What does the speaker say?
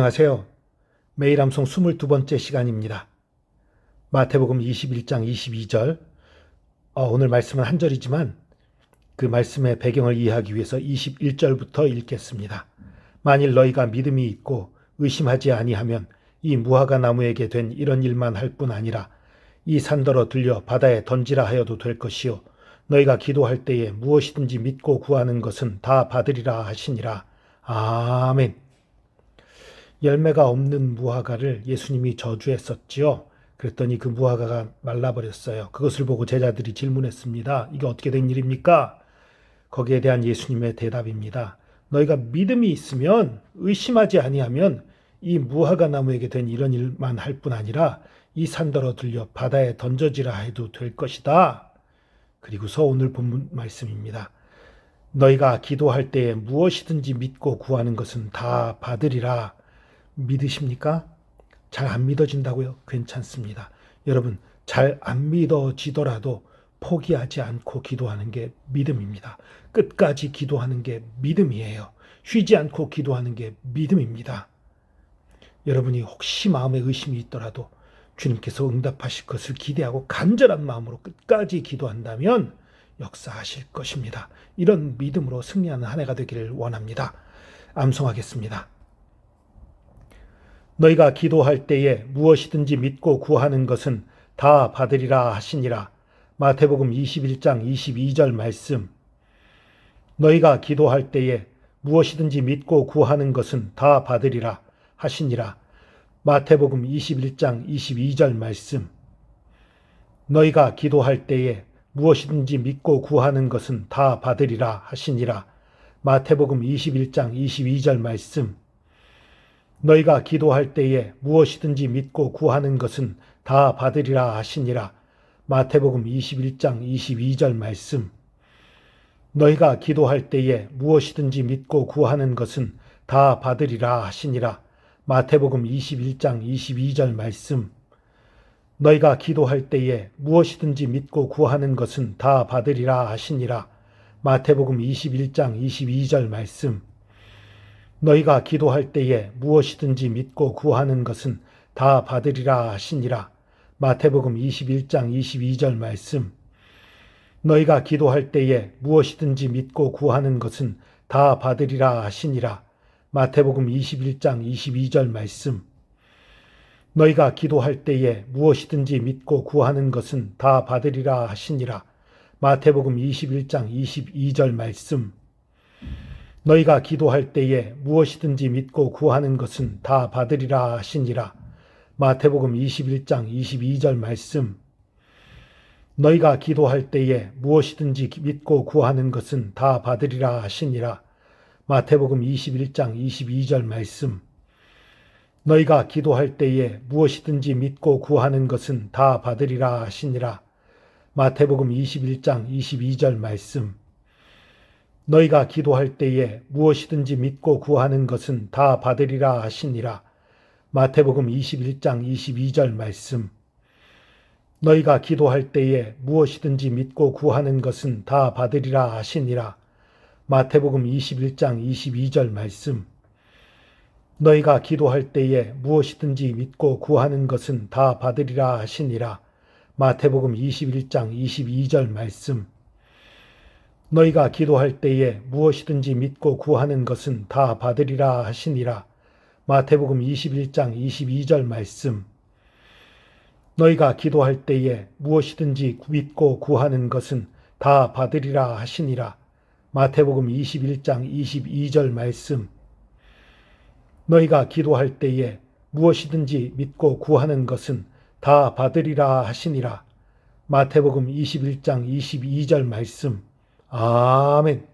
안녕하세요. 매일 암송 22번째 시간입니다. 마태복음 21장 22절. 어, 오늘 말씀은 한 절이지만 그 말씀의 배경을 이해하기 위해서 21절부터 읽겠습니다. 만일 너희가 믿음이 있고 의심하지 아니하면 이 무화과 나무에게 된 이런 일만 할 뿐 아니라 이 산더러 들려 바다에 던지라 하여도 될 것이요 너희가 기도할 때에 무엇이든지 믿고 구하는 것은 다 받으리라 하시니라. 아멘. 열매가 없는 무화과를 예수님이 저주했었지요. 그랬더니 그 무화과가 말라버렸어요. 그것을 보고 제자들이 질문했습니다. 이게 어떻게 된 일입니까? 거기에 대한 예수님의 대답입니다. 너희가 믿음이 있으면 의심하지 아니하면 이 무화과 나무에게 된 이런 일만 할 뿐 아니라 이 산더러 들려 바다에 던져지라 해도 될 것이다. 그리고서 오늘 본문 말씀입니다. 너희가 기도할 때에 무엇이든지 믿고 구하는 것은 다 받으리라. 믿으십니까? 잘 안 믿어진다고요? 괜찮습니다. 여러분, 잘 안 믿어지더라도 포기하지 않고 기도하는 게 믿음입니다. 끝까지 기도하는 게 믿음이에요. 쉬지 않고 기도하는 게 믿음입니다. 여러분이 혹시 마음에 의심이 있더라도 주님께서 응답하실 것을 기대하고 간절한 마음으로 끝까지 기도한다면 역사하실 것입니다. 이런 믿음으로 승리하는 한 해가 되기를 원합니다. 암송하겠습니다. 너희가 기도할 때에 무엇이든지 믿고 구하는 것은 다 받으리라 하시니라. 마태복음 21장 22절 말씀. 너희가 기도할 때에 무엇이든지 믿고 구하는 것은 다 받으리라 하시니라. 마태복음 21장 22절 말씀. 너희가 기도할 때에 무엇이든지 믿고 구하는 것은 다 받으리라 하시니라. 마태복음 21장 22절 말씀. 너희가 기도할 때에 무엇이든지 믿고 구하는 것은 다 받으리라 하시니라. 마태복음 21장 22절 말씀. 너희가 기도할 때에 무엇이든지 믿고 구하는 것은 다 받으리라 하시니라. 마태복음 21장 22절 말씀. 너희가 기도할 때에 무엇이든지 믿고 구하는 것은 다 받으리라 하시니라. 마태복음 21장 22절 말씀. 너희가 기도할 때에 무엇이든지 믿고 구하는 것은 다 받으리라 하시니라. 마태복음 21장 22절 말씀. 너희가 기도할 때에 무엇이든지 믿고 구하는 것은 다 받으리라 하시니라. 마태복음 21장 22절 말씀. 너희가 기도할 때에 무엇이든지 믿고 구하는 것은 다 받으리라 하시니라. 마태복음 21장 22절 말씀. 너희가 기도할 때에 무엇이든지 믿고 구하는 것은 다 받으리라 하시니라. 마태복음 21장 22절 말씀. 너희가 기도할 때에 무엇이든지 믿고 구하는 것은 다 받으리라 하시니라. 마태복음 21장 22절 말씀. 너희가 기도할 때에 무엇이든지 믿고 구하는 것은 다 받으리라 하시니라. 마태복음 21장 22절 말씀. 너희가 기도할 때에 무엇이든지 믿고 구하는 것은 다 받으리라 하시니라. 마태복음 21장 22절 말씀. 너희가 기도할 때에 무엇이든지 믿고 구하는 것은 다 받으리라 하시니라. 마태복음 21장 22절 말씀. 너희가 기도할 때에 무엇이든지 믿고 구하는 것은 다 받으리라 하시니라. 마태복음 21장 22절 말씀. 너희가 기도할 때에 무엇이든지 믿고 구하는 것은 다 받으리라 하시니라. 마태복음 21장 22절 말씀. 너희가 기도할 때에 무엇이든지 믿고 구하는 것은 다 받으리라 하시니라. 마태복음 21장 22절 말씀. 너희가 기도할 때에 무엇이든지 믿고 구하는 것은 다 받으리라 하시니라. 마태복음 21장 22절 말씀. 아멘.